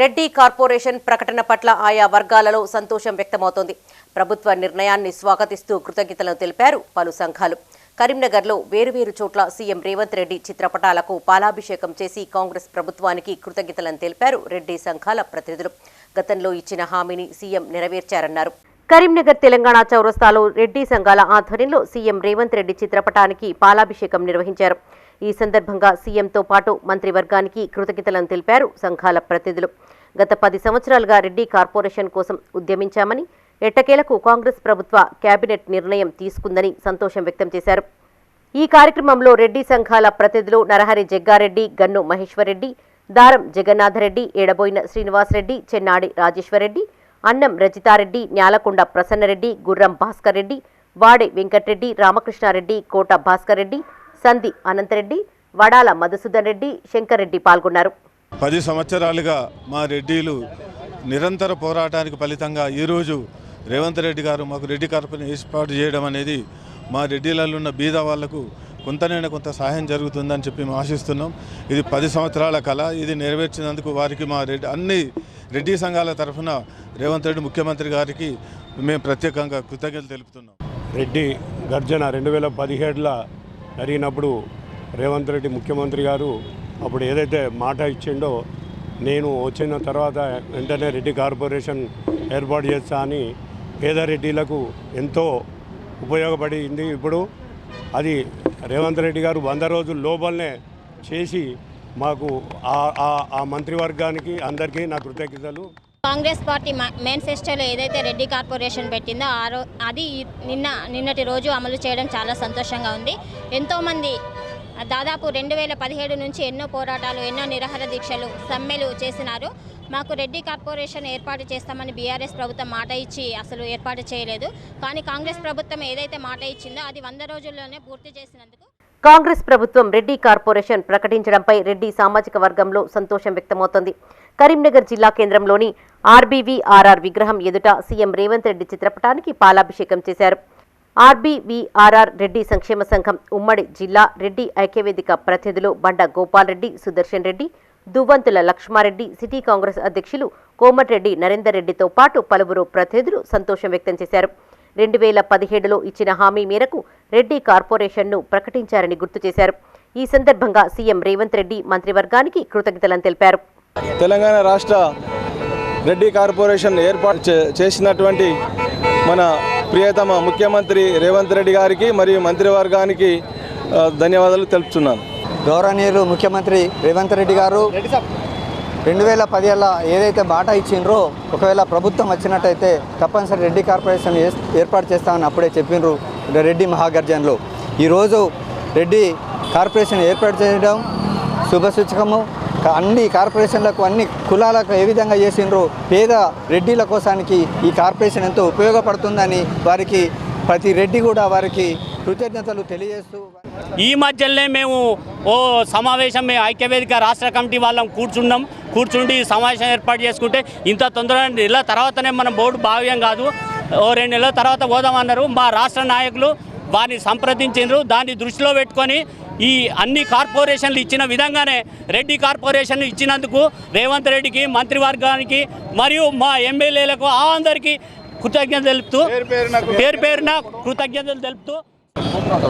Reddy corporation ప్రకటన పట్ల ఆయా వర్గాలలో సంతోషం వ్యక్తమవుతోంది. ప్రభుత్వ నిర్ణయాన్ని స్వాగతిస్తూ కృతజ్ఞతలను తెలిపారు పలు సంఘాలు. కరీంనగర్లో వేరువేరు చోట్ల సీఎం రేవంత్ రెడ్డి చిత్రపటాలకు పాలాభిషేకం చేసి కాంగ్రెస్ ప్రభుత్వానికి కృతజ్ఞతలను తెలిపారు రెడ్డి సంఘాల ప్రతినిధులు. గతంలో ఇచ్చిన హామీని సీఎం నెరవేర్చారన్నారు. కరీంనగర్ తెలంగాణ చౌరస్తాలో రెడ్డి సంఘాల ఆధ్వర్యంలో సీఎం రేవంత్ రెడ్డి చిత్రపటానికి పాలాభిషేకం నిర్వహించారు. ఈ సందర్భంగా సీఎంతో పాటు మంత్రివర్గానికి కృతజ్ఞతలను తెలిపారు సంఘాల ప్రతినిధులు. గత పది సంవత్సరాలుగా రెడ్డి కార్పొరేషన్ కోసం ఉద్యమించామని ఎట్టకేలకు కాంగ్రెస్ ప్రభుత్వ కేబినెట్ నిర్ణయం తీసుకుందని సంతోషం వ్యక్తం చేశారు. ఈ కార్యక్రమంలో రెడ్డి సంఘాల ప్రతినిధులు నరహరి జగ్గారెడ్డి గన్ను మహేశ్వరరెడ్డి దారం జగన్నాథరెడ్డి ఏడబోయిన శ్రీనివాసరెడ్డి చెన్నాడి రాజేశ్వరరెడ్డి అన్నం రజితారెడ్డి న్యాలకొండ ప్రసన్నరెడ్డి గుర్రం భాస్కర్ రెడ్డి వాడే వెంకట్రెడ్డి రామకృష్ణారెడ్డి కోట భాస్కర్ రెడ్డి సంధి అనంతరెడ్డి వడాల మధుసూదన్ రెడ్డి శంకర్రెడ్డి పాల్గొన్నారు. పది సంవత్సరాలుగా మా రెడ్డిలు నిరంతర పోరాటానికి ఫలితంగా ఈరోజు రేవంత్ రెడ్డి గారు మాకు రెడ్డి కార్పొరేషన్ ఏర్పాటు చేయడం అనేది మా రెడ్డిలలో ఉన్న బీద వాళ్ళకు కొంతనైనా కొంత సహాయం జరుగుతుందని చెప్పి మేము ఆశిస్తున్నాం. ఇది పది సంవత్సరాల కళ. ఇది నెరవేర్చినందుకు వారికి మా రెడ్డి అన్ని రెడ్డి సంఘాల తరఫున రేవంత్ రెడ్డి ముఖ్యమంత్రి గారికి మేము ప్రత్యేకంగా కృతజ్ఞతలు తెలుపుతున్నాం. రెడ్డి గర్జన రెండు వేల పదిహేడులో జరిగినప్పుడు రేవంత్ రెడ్డి ముఖ్యమంత్రి గారు అప్పుడు ఏదైతే మాట ఇచ్చిండో నేను వచ్చిన తర్వాత వెంటనే రెడ్డి కార్పొరేషన్ ఏర్పాటు చేస్తా అని పేద రెడ్డిలకు ఎంతో ఉపయోగపడింది. ఇప్పుడు అది రేవంత్ రెడ్డి గారు వంద రోజుల లోపలనే చేసి మాకు ఆ- మంత్రివర్గానికి అందరికీ నా కృతజ్ఞతలు. కాంగ్రెస్ పార్టీ మేనిఫెస్టోలో ఏదైతే రెడ్డి కార్పొరేషన్ పెట్టిందో ఆ రో అది నిన్న నిన్నటి రోజు అమలు చేయడం చాలా సంతోషంగా ఉంది. ఎంతోమంది దాదాపు రెండు వేల పదిహేడు నుంచి ఎన్నో పోరాటాలు ఎన్నో నిరహార దీక్షలు సమ్మెలు చేసినారు. మాకు రెడ్డి కార్పొరేషన్ ఏర్పాటు చేస్తామని బీఆర్ఎస్ ప్రభుత్వం మాట ఇచ్చి అసలు ఏర్పాటు చేయలేదు. కానీ కాంగ్రెస్ ప్రభుత్వం ఏదైతే మాట ఇచ్చిందో అది వంద రోజుల్లోనే పూర్తి చేసినందుకు కాంగ్రెస్ ప్రభుత్వం రెడ్డి కార్పొరేషన్ ప్రకటించడంపై రెడ్డి సామాజిక వర్గంలో సంతోషం వ్యక్తమవుతోంది. కరీంనగర్ జిల్లా కేంద్రంలోని ఆర్బీవీఆర్ఆర్ విగ్రహం ఎదుట సీఎం రేవంత్ రెడ్డి చిత్రపటానికి పాలాభిషేకం చేశారు. ఆర్బీవీఆర్ఆర్ రెడ్డి సంక్షేమ సంఘం ఉమ్మడి జిల్లా రెడ్డి ఐక్యవేదిక ప్రతినిధులు బండ గోపాల్రెడ్డి సుదర్శన్ రెడ్డి దువ్వంతుల లక్ష్మారెడ్డి సిటీ కాంగ్రెస్ అధ్యక్షులు కోమటిరెడ్డి నరేందర్ రెడ్డితో పాటు పలువురు ప్రతినిధులు సంతోషం వ్యక్తం చేశారు. రెండు వేల పదిహేడులో ఇచ్చిన హామీ మేరకు రెడ్డి కార్పొరేషన్ను ప్రకటించారని గుర్తు చేశారు. ఈ సందర్భంగా సీఎం రేవంత్ రెడ్డి మంత్రివర్గానికి కృతజ్ఞతలను తెలిపారు. తెలంగాణ రాష్ట్ర రెడ్డి కార్పొరేషన్ ఏర్పాటు చే- చేసినటువంటి మన ప్రియతమ ముఖ్యమంత్రి రేవంత్ రెడ్డి గారికి మరియు మంత్రివర్గానికి ధన్యవాదాలు తెలుపుతున్నాను గౌరవనీయులు ముఖ్యమంత్రి రేవంత్ రెడ్డి గారు రెండు వేల పదిహేళ్ళ ఏదైతే బాటా ఇచ్చిండ్రో ఒకవేళ ప్రభుత్వం వచ్చినట్టయితే తప్పనిసరి రెడ్డి కార్పొరేషన్ ఏర్పాటు చేస్తామని అప్పుడే చెప్పిండ్రు రెడ్డి మహాగర్జన్లో. ఈరోజు రెడ్డి కార్పొరేషన్ ఏర్పాటు చేయడం శుభసూచకము క- అన్ని కార్పొరేషన్లకు అన్ని కులాలకు ఏ విధంగా చేసిండ్రో పేద రెడ్డిల కోసానికి ఈ కార్పొరేషన్ ఎంతో ఉపయోగపడుతుందని వారికి ప్రతి రెడ్డి కూడా వారికి కృతజ్ఞతలు తెలియజేస్తూ ఈ మధ్యలోనే మేము ఓ సమావేశం మేము ఐక్యవేదిక రాష్ట్ర కమిటీ వాళ్ళం కూర్చున్నాం. కూర్చుండి ఈ సమావేశం ఏర్పాటు చేసుకుంటే ఇంత తొందరగా నెల తర్వాతనే మనం బోర్డు భావ్యం కాదు. ఓ రెండు నెలల తర్వాత పోదామన్నారు. మా రాష్ట్ర నాయకులు వారిని సంప్రదించారు దాన్ని దృష్టిలో పెట్టుకొని ఈ అన్ని కార్పొరేషన్లు ఇచ్చిన విధంగానే రెడ్డి కార్పొరేషన్ ఇచ్చినందుకు రేవంత్ రెడ్డికి మంత్రివర్గానికి మరియు మా ఎమ్మెల్యేలకు అందరికీ కృతజ్ఞతలు తెలుపుతూ పేరు పేరున కృతజ్ఞతలు తెలుపుతూ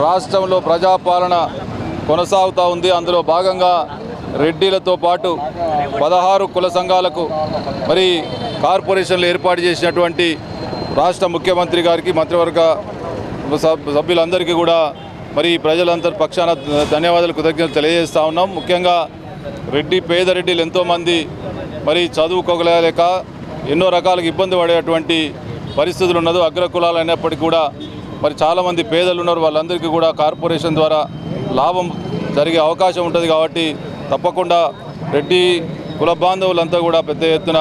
రాష్ట్రంలో ప్రజాపాలన కొనసాగుతూ ఉంది. అందులో భాగంగా రెడ్డిలతో పాటు పదహారు కుల సంఘాలకు మరి కార్పొరేషన్లు ఏర్పాటు చేసినటువంటి రాష్ట్ర ముఖ్యమంత్రి గారికి మంత్రివర్గ సభ్యులందరికీ కూడా మరి ప్రజలందరి పక్షాన ధన్యవాదాలు కృతజ్ఞతలు తెలియజేస్తా ఉన్నాం. ముఖ్యంగా రెడ్డి పేద రెడ్డిలు ఎంతోమంది మరి చదువుకోగలేక ఎన్నో రకాలుగా ఇబ్బంది పడేటువంటి పరిస్థితులు ఉన్నదో. అగ్రకులాలు అయినప్పటికీ కూడా మరి చాలామంది పేదలు ఉన్నారు వాళ్ళందరికీ కూడా కార్పొరేషన్ ద్వారా లాభం జరిగే అవకాశం ఉంటుంది కాబట్టి తప్పకుండా రెడ్డి కుల బాంధవులంతా కూడా పెద్ద ఎత్తున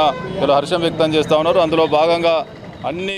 హర్షం వ్యక్తం చేస్తూ ఉన్నారు. అందులో భాగంగా అన్ని